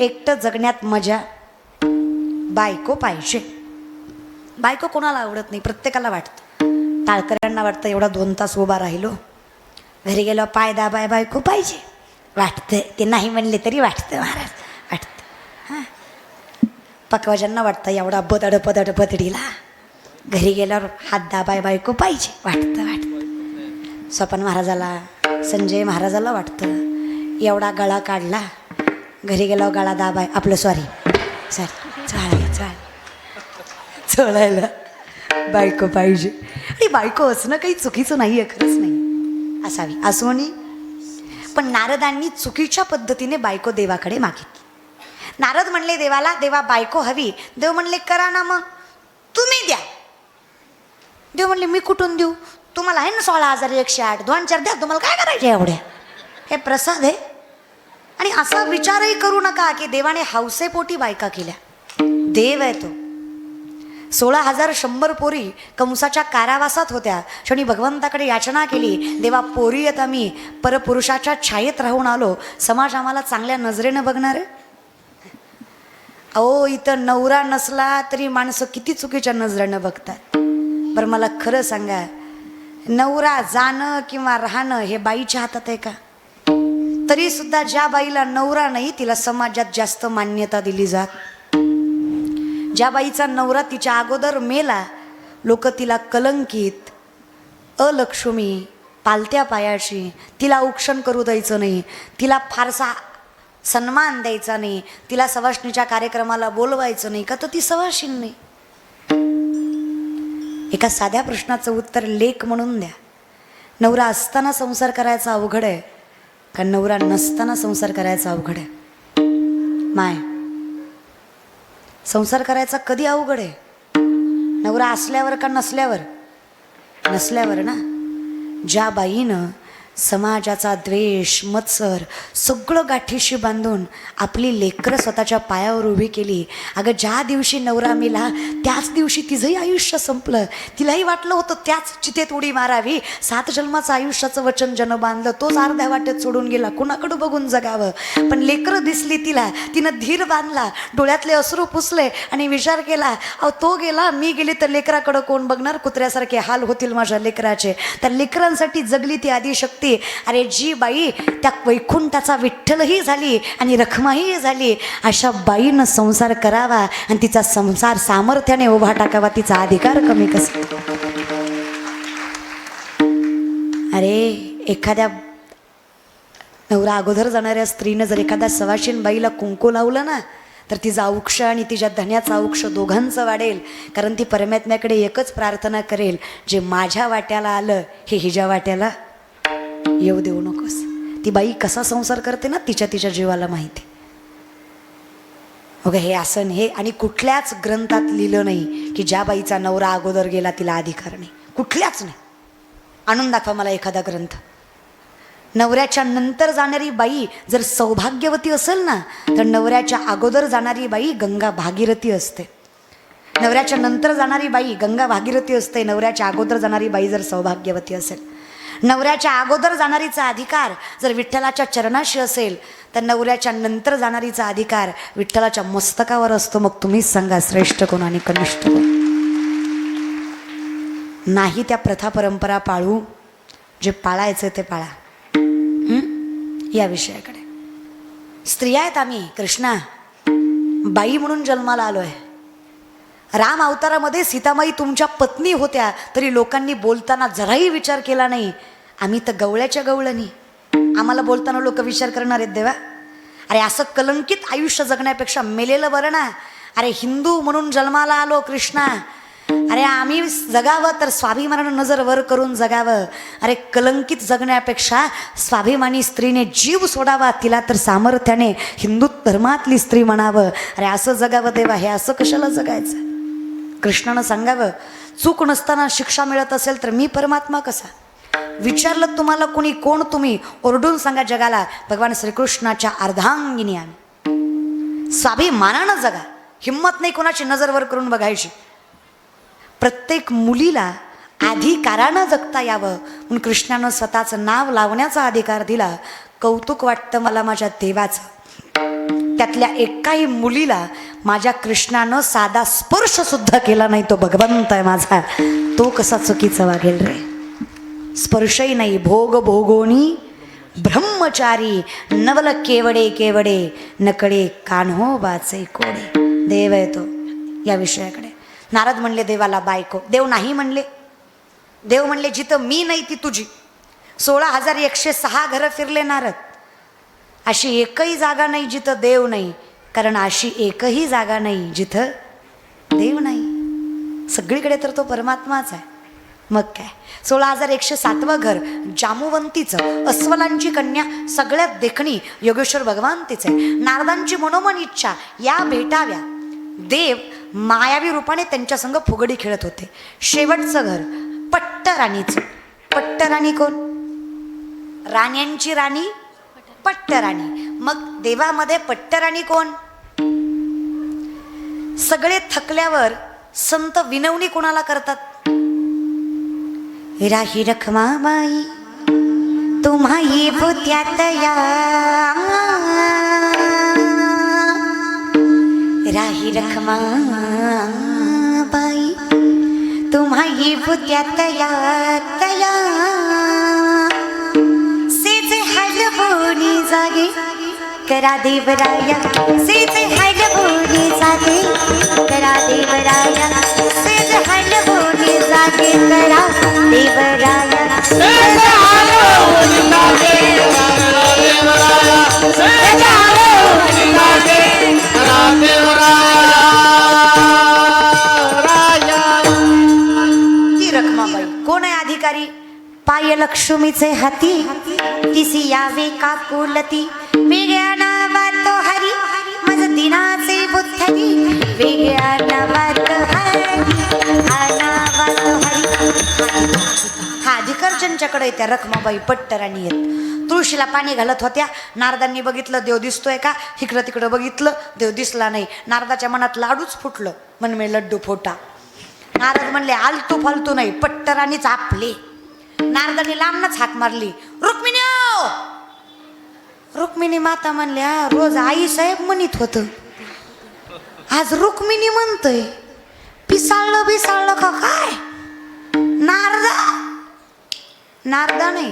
एकटं जगण्यात मजा. बायको पाहिजे. बायको कोणाला आवडत नाही प्रत्येकाला वाटतं. टाळकऱ्यांना वाटतं एवढा दोन तास उभा राहिलो. घरी गेलो पाय दाबाय बायको पाहिजे. वाटतं ते नाही म्हणले तरी वाटतं महाराज. वाटतं. हां. पकवाजांना वाटतं एवढा बदड पदड बदडीला घरी गेल्यावर हात दाबाय बायको पाहिजे. वाटतं वाटतं. स्वपन महाराजाला संजय महाराजाला वाटतं. एवढा गळा काढला. घरी गेल्यावर गळा दाबाय. आपलं सॉरी सॉरी चालेल चालेल चळायला बायको पाहिजे. आणि बायको असणं काही चुकीचं नाही आहे खरंच नाही. असावी. असोनी पण नारदांनी चुकीच्या पद्धतीने बायको देवाकडे मागितली. नारद म्हणले देवाला देवा बायको हवी. देव म्हणले करा ना मग. तुम्ही द्या. देव म्हणले मी कुठून देऊ? तुम्हाला आहे ना सोळा हजार एकशे आठ? दोन चार द्या. तुम्हाला काय करायचे एवढ्या? हे प्रसाद आहे. आणि असा विचारही करू नका की देवाने हौसेपोटी बायका केल्या. देव आहे तो. सोळा हजार शंभर पोरी कंसाच्या कारावासात होत्या. क्षणी भगवंताकडे याचना केली देवा पोरी येत आम्ही. परपुरुषाच्या छायेत राहून आलो. समाज आम्हाला चांगल्या नजरेनं बघणार आहे? अहो इथं नवरा नसला तरी माणसं किती चुकीच्या नजरेनं बघतात. बरं मला खरं सांगा. नवरा जाणं किंवा राहणं हे बाईच्या हातात आहे का? तरी सुद्धा ज्या बाईला नवरा नाही तिला समाजात जास्त मान्यता दिली जात. ज्या बाईचा नवरा तिच्या अगोदर मेला लोक तिला कलंकित अलक्ष्मी पालत्या पायाशी तिला उक्षण करू द्यायचं नाही तिला फारसा सन्मान द्यायचा नाही तिला सवाष्णीच्या कार्यक्रमाला बोलवायचं नाही का तर ती सवाशीन नाही. एका साध्या प्रश्नाचं उत्तर लेख म्हणून द्या. नवरा असताना संसार करायचा अवघड आहे. का नवरा नसताना संसार करायचा अवघड आहे? माय संसार करायचा कधी अवघड आहे? नवरा असल्यावर का नसल्यावर? नसल्यावर ना? ज्या बाईनं समाजाचा द्वेष मत्सर सगळं गाठीशी बांधून आपली लेकरं स्वतःच्या पायावर उभी केली. अगं ज्या दिवशी नवरा मेला त्याच दिवशी तिचंही आयुष्य संपलं. तिलाही वाटलं होतं त्याच चितेत उडी मारावी. सात जन्माचं आयुष्याचं वचन जन बांधलं तोच अर्ध्या वाटेत सोडून गेला. कुणाकडं बघून जगावं? पण लेकरं दिसली तिला. तिनं धीर बांधला. डोळ्यातले अश्रू पुसले आणि विचार केला अहो तो गेला मी गेली तर लेकराकडं कोण बघणार? कुत्र्यासारखे हाल होतील माझ्या लेकराचे. तर लेकरांसाठी जगली ती आदिशक्ती. अरे जी बाई त्या वैकुंठाचा विठ्ठलही झाली आणि रखमाही झाली. अशा बाईनं संसार करावा आणि तिचा संसार सामर्थ्याने उभा टाकावा तिचा अधिकार कमी कसा? अरे एखाद्या नवरा अगोदर जाणाऱ्या स्त्रीनं जर एखाद्या सवाशीन बाईला कुंकू लावलं ना तर तिचा औक्ष आणि तिच्या धन्याचा औक्ष दोघांचं वाढेल. कारण ती परमात्म्याकडे एकच प्रार्थना करेल. जे माझ्या वाट्याला आलं हे हिच्या वाट्याला येऊ देऊ नकोस. ती बाई कसा संसार करते ना तिच्या तिच्या जीवाला माहिती. ओके हे आसन हे आणि कुठल्याच ग्रंथात लिहिलं नाही की ज्या बाईचा नवरा अगोदर गेला तिला अधिकार नाही. कुठल्याच नाही. आणून दाखवा मला एखादा ग्रंथ. नवऱ्याच्या नंतर जाणारी बाई जर सौभाग्यवती असेल ना तर नवऱ्याच्या अगोदर जाणारी बाई गंगा भागीरथी असते. नवऱ्याच्या नंतर जाणारी बाई गंगा भागीरथी असते नवऱ्याच्या अगोदर जाणारी बाई जर सौभाग्यवती असेल. नवऱ्याच्या अगोदर जाणारीचा अधिकार जर विठ्ठलाच्या चरणाशी असेल तर नवऱ्याच्या नंतर जाणारीचा अधिकार विठ्ठलाच्या मस्तकावर असतो. मग तुम्हीच सांगा श्रेष्ठ कोण आणि कनिष्ठ कोण? नाही त्या प्रथा परंपरा पाळू जे पाळायचं ते पाळा. या विषयाकडे. स्त्रिया आहेत आम्ही कृष्णा. बाई म्हणून जन्माला आलो आहे राम अवतारामध्ये सीतामाई तुमच्या पत्नी होत्या तरी लोकांनी बोलताना जराही विचार केला नाही. आम्ही तर गवळ्याच्या गवळणी. आम्हाला बोलताना लोक विचार करणार आहेत देवा. अरे असं कलंकित आयुष्य जगण्यापेक्षा मेलेलं बरं ना. अरे हिंदू म्हणून जन्माला आलो कृष्णा. अरे आम्ही जगावं तर स्वाभिमानानं नजर वर करून जगावं. अरे कलंकित जगण्यापेक्षा स्वाभिमानी स्त्रीने जीव सोडावा तिला तर सामर्थ्याने हिंदू धर्मातली स्त्री म्हणावं. अरे असं जगावं देवा हे असं कशाला जगायचं? कृष्णानं सांगावं चूक नसताना शिक्षा मिळत असेल तर मी परमात्मा कसा? विचारलं तुम्हाला कोणी कोण तुम्ही? ओरडून सांगा जगाला भगवान श्रीकृष्णाच्या अर्धांगिनी आम्ही. स्वाभिमानानं जगा हिंमत नाही कोणाची नजर वर करून बघायची. प्रत्येक मुलीला अधिकारानं जगता यावं म्हणून कृष्णानं स्वतःचं नाव लावण्याचा अधिकार दिला. कौतुक वाटतं मला माझ्या देवाचं. त्यातल्या एकाही मुलीला माझ्या कृष्णानं साधा स्पर्श सुद्धा केला नाही तो भगवंत आहे माझा. तो कसा चुकीचा वागेल रे? स्पर्शही नाही. भोग भोगोनी ब्रह्मचारी नवल केवडे केवडे नकडे कान्हो बाचे कोडे. देव आहे तो या विषयाकडे. नारद म्हणले देवाला बायको. देव नाही म्हणले. देव म्हणले जिथं मी नाही ती तुझी. सोळा हजार एकशे सहा घरं फिरले नारद. अशी एकही जागा नाही जिथं देव नाही कारण अशी एकही जागा नाही जिथं देव नाही. सगळीकडे तर तो परमात्माच आहे. मग काय? सोळा हजार एकशे सातवं घर जामुवंतीचं अस्वलांची कन्या सगळ्यात देखणी योगेश्वर भगवान तिचे नारदांची मनोमन इच्छा या भेटाव्या. देव मायावी रूपाने त्यांच्या संग फुगडी खेळत होते. शेवटचं घर पट्टराणीचं. पट्टराणी कोण? राण्यांची राणी पट्टराणी. मग देवामध्ये पट्टराणी कोण? सगळे थकल्यावर संत विनवणी कोणाला करतात? राही रखमाबाई तुम्हा ये भूत्यात या. राही रखमाबाई तुम्हा ये भूत्यात या तया हलवोनी जागे. करा देवराया सेज हल हलवोनी जागे. करा देवराया सेज हल हलवोनी जागे. करा देवराया सेज हल भोले जागे. की ती रखमाबाई कोण आहे अधिकारी? पाय लक्ष्मीचे हाती? दिसी यावे का कुलती वेगळ्या नावात हरी मज दिनाचे बुद्धरी. वेगळ्या नावात हरी आ नावात हरी. हा अधिकर्जनच्याकडे येत्या रखमाबाई पट्टराणी येत. तुळशीला पाणी घालत होत्या. नारदांनी बघितलं देव दिसतोय का? इकडं तिकडं बघितलं देव दिसला नाही. नारदाच्या मनात लाडूच फुटलं. म्हणमे लड्डू फोटा. नारद म्हणले आलतू फालतू नाही पट्टराणीच आपले. नारदाने लांबनच हाक मारली. रुक्मिणी ओ!" रुक्मिणी माता म्हणल्या रोज आई साहेब म्हणत होत. आज रुक्मिणी म्हणतय. पिसाळलं बिसाळलं का काय? नारदा. नारदा नाही.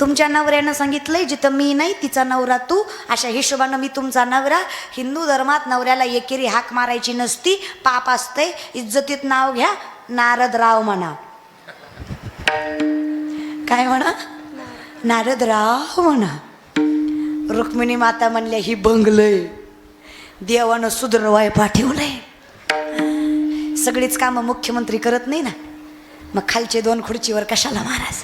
तुमच्या नवऱ्यानं सांगितलंय जिथं मी नाही तिचा नवरा तू. अशा हिशोबानं मी तुमचा नवरा. हिंदू धर्मात नवऱ्याला एकेरी हाक मारायची नसती. पाप असते इज्जतीत नाव घ्या. नारदराव म्हणा. काय म्हणा? नारदराव म्हणा रुक्मिणी माता म्हणल्या ही बंगलय. देवानं सुधरवाय पाठवलंय सगळीच कामं मुख्यमंत्री करत नाही ना. मग खालचे दोन खुर्चीवर कशाला महाराज?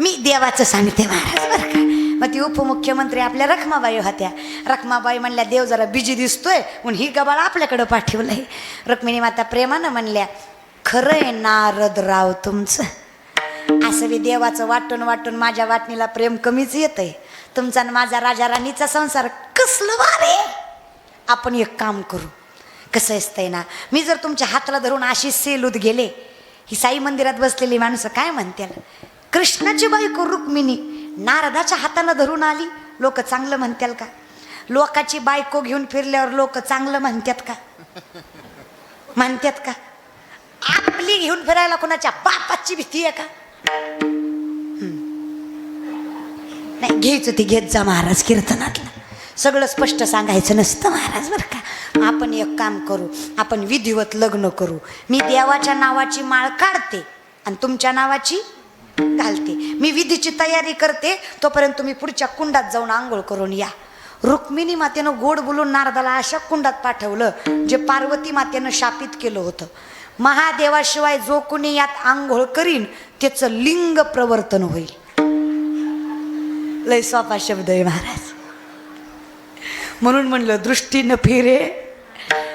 मी देवाचं सांगते महाराज बरं का? मग ती उपमुख्यमंत्री आपल्या रखमाबाई होत्या. रखमाबाई म्हणल्या देव जरा बिजी दिसतोय म्हणून ही गबाळ आपल्याकडं पाठवलंय. रुक्मिणी माता प्रेमानं म्हणल्या खरंय नारदराव तुमचं. असं बी देवाचं वाटून वाटून माझ्या वाटणीला प्रेम कमीच येतंय. तुमचा आणि माझा राजा राणीचा संसार कसलं वारे आपण एक काम करू. कसं असतंय ना मी जर तुमच्या हाताला धरून अशी सेलूत गेले ही साई मंदिरात बसलेली माणसं काय म्हणतील? कृष्णाची बायको रुक्मिणी नारदाच्या हाताला धरून आली लोक चांगलं म्हणतील का? लोकाची बायको घेऊन फिरल्यावर लोक चांगलं म्हणतात का? म्हणतात का? आपली घेऊन फिरायला कोणाच्या बापाची भीती आहे का? नाही घ्यायचं ती घेत जा महाराज कीर्तनातलं. सगळं स्पष्ट सांगायचं नसतं महाराज बरं का. आपण एक काम करू आपण विधिवत लग्न करू. मी देवाच्या नावाची माळ काढते आणि तुमच्या नावाची घालते. मी विधीची तयारी करते तोपर्यंत तुम्ही पुढच्या कुंडात जाऊन आंघोळ करून या. रुक्मिणी मातेनं गोड बोलून नारदाला अशा कुंडात पाठवलं जे पार्वती मातेनं शापित केलं होतं. महादेवाशिवाय जो कुणी यात आंघोळ करीन त्याचं लिंग प्रवर्तन होईल. लय सोपा शब्द आहे महाराज. म्हणून म्हणलं दृष्टीनं फिरे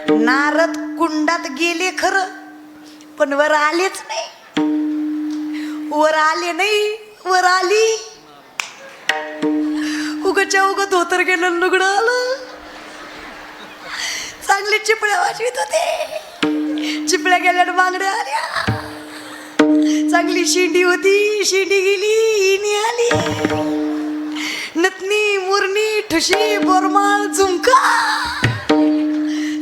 नारद कुंडात गेले खरं पण वर आलेच नाही. वर आले नाही वर आली. उगच्या उग धोतर गेलं लुगडं आलं. चांगले चिपळ्या वाजवीत होते. चिपळ्या गेल्या बांगड्या आल्या. चांगली शेंडी होती शेंडी गेली इनी आली. नतनी मुरणी ठुशी बोरमाळ झुमका.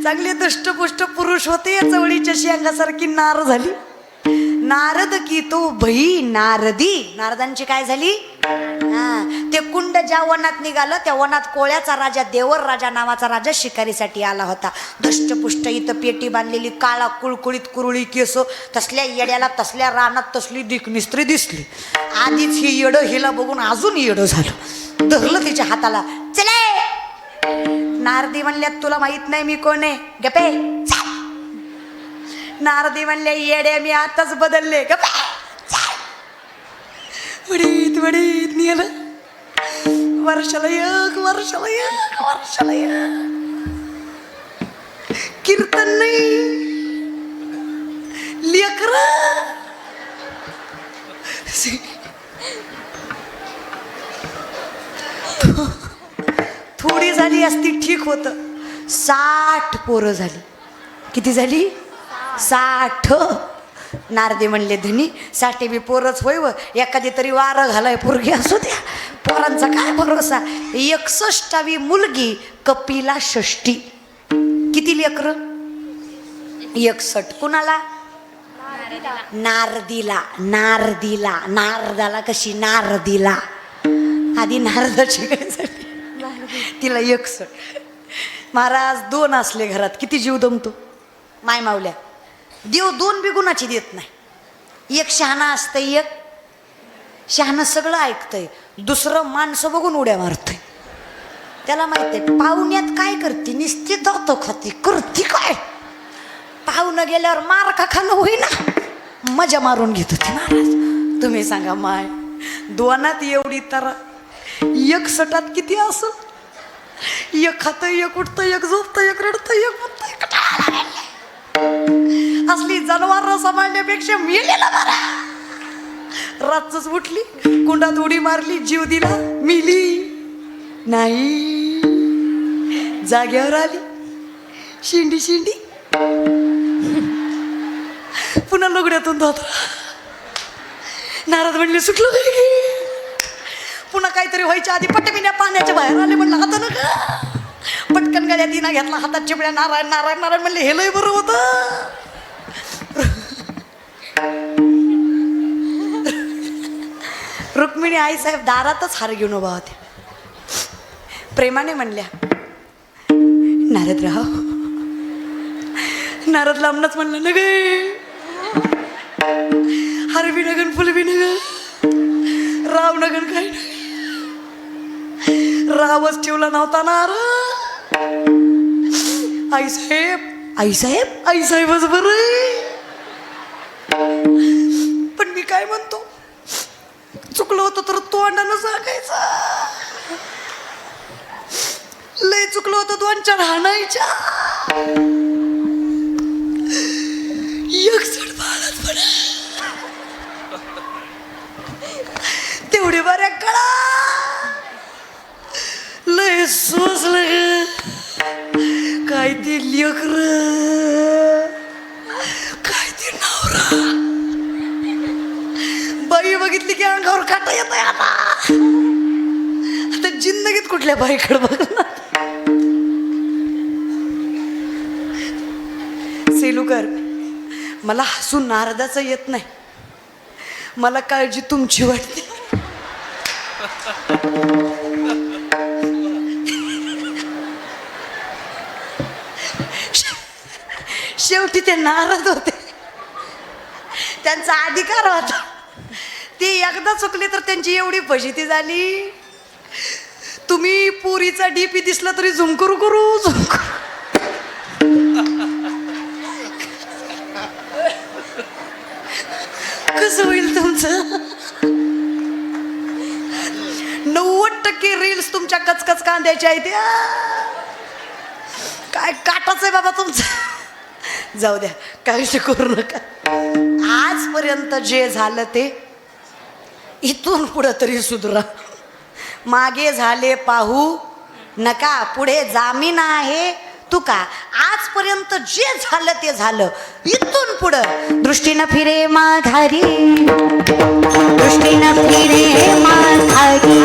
चांगले दष्टपुष्ट पुरुष होते चवळीच्या शेंगासारखी नार झाली. नारद की तो भई नारदी. नारदांची काय झाली? हा ते कुंड ज्या वनात निघालं त्या वनात कोळ्याचा राजा देवर राजा नावाचा राजा शिकारीसाठी आला होता. दष्टपुष्ट इथं पेटी बांधलेली काळा कुळकुळीत कुरुळी केस तसल्या येड्याला तसल्या रानात तसली दिक मिस्त्री दिसली. आधीच ही येडं हिला बघून अजून येडं झालं. धरलं तिच्या हाताला चले नारदी म्हणल्यात तुला माहीत नाही मी कोण आहे. गपे नारदी म्हणले येड्या मी आताच बदलले. गपे चाल. वडीत नेलं. वर्षाला एक वर्षाला एक वर्षाला एक. कीर्तन नाही. लेकर. थोडी झाली असती ठीक होतं. साठ पोरं झाली. किती झाली? साठ. नारदे म्हणले धनी साठी बी पोरच होय व एखादी तरी वारं घालाय पोरगी असू द्या. पोरांचा काय भरोसा? एकसष्टावी मुलगी कपिला षष्टी. किती लेकर? एकसठ कुणाला? नारदीला. नारदीला. नारदाला कशी? नारदीला. आधी नारदाची काय तिला एकसठ महाराज दोन असले घरात. किती जीव दमतो? माय मावल्या देव दोन बिगुणाची देत नाही. एक शहाणा असतं एक शहाणं सगळं ऐकतंय. दुसरं माणसं बघून उड्या मारतंय. त्याला माहीत आहे पाहुण्यात काय करते? निस्ती दातो खाती. करती काय? पाहुणं गेल्यावर मार का खाणं होईना. मजा मारून घेत होती महाराज. तुम्ही सांगा माय दोनात एवढी तर एक सटात किती असं? एक खात एक उठतं एक झोपतं एक रडतं एक उठतं एक असली जनावर सांभाळण्यापेक्षा मेलेला बरा. रातच उठली कुंडात उडी मारली जीव दिला मिली. नाही. जाग्यावर आली. शिंडी शिंडी. पुन्हा लुगड्यातून धोतरा. नारद म्हणले सुटलं पुन्हा काहीतरी व्हायच्या आधी पटमिन्या पाण्याच्या बाहेर आले म्हणलं आता नका पटकन गाड्या दिना घेतला हातात चिपड्या नारायण नारायण नारायण म्हणले हे लय बरं होतं. रुक्मिणी आईसाहेब दारातच हार घेऊन उभा होत्या प्रेमाने म्हणल्या नारदराव नारद लांबनच म्हणलं न गे नगन फुलवी नगन राव नगन काय रावच ठेवला नव्हता नार आईसाहेब आईसाहेब आईसाहेबच बर बरं पण मी काय म्हणतो? चुकलं होतं तर तोंडानं सांगायचं. लय चुकलं होतं दोन चार हाणायच्या बाळात तेवढे बऱ्या कळा. लय सोसलं काय ते लेकर. खाता येत आहे येत आता. आता जिंदगीत कुठल्या बाईकडे बघ सेलूकर मला हसून नारदाचं येत नाही. मला काळजी तुमची वाटते. शेवटी ते नाराज होते. त्यांचा अधिकार होता. ते एकदा चुकले तर त्यांची एवढी फजिती झाली. तुम्ही पुरीचा डीपी दिसला तरी झुमकरू करू झुमकरू कसं होईल तुमचं? नव्वद टक्के रील्स तुमच्या कचकच कांद्याच्या आहेत. काय काटाच आहे बाबा तुमचं? जाऊ द्या काळजी करू नका. आजपर्यंत जे झालं ते इथून पुढं तरी सुधरा. मागे झाले पाहू नका पुढे जामीन आहे तू का आजपर्यंत जे झालं ते झालं. इथून पुढं. दृष्टीनं फिरे माधारी दृष्टीनं फिरे माधारी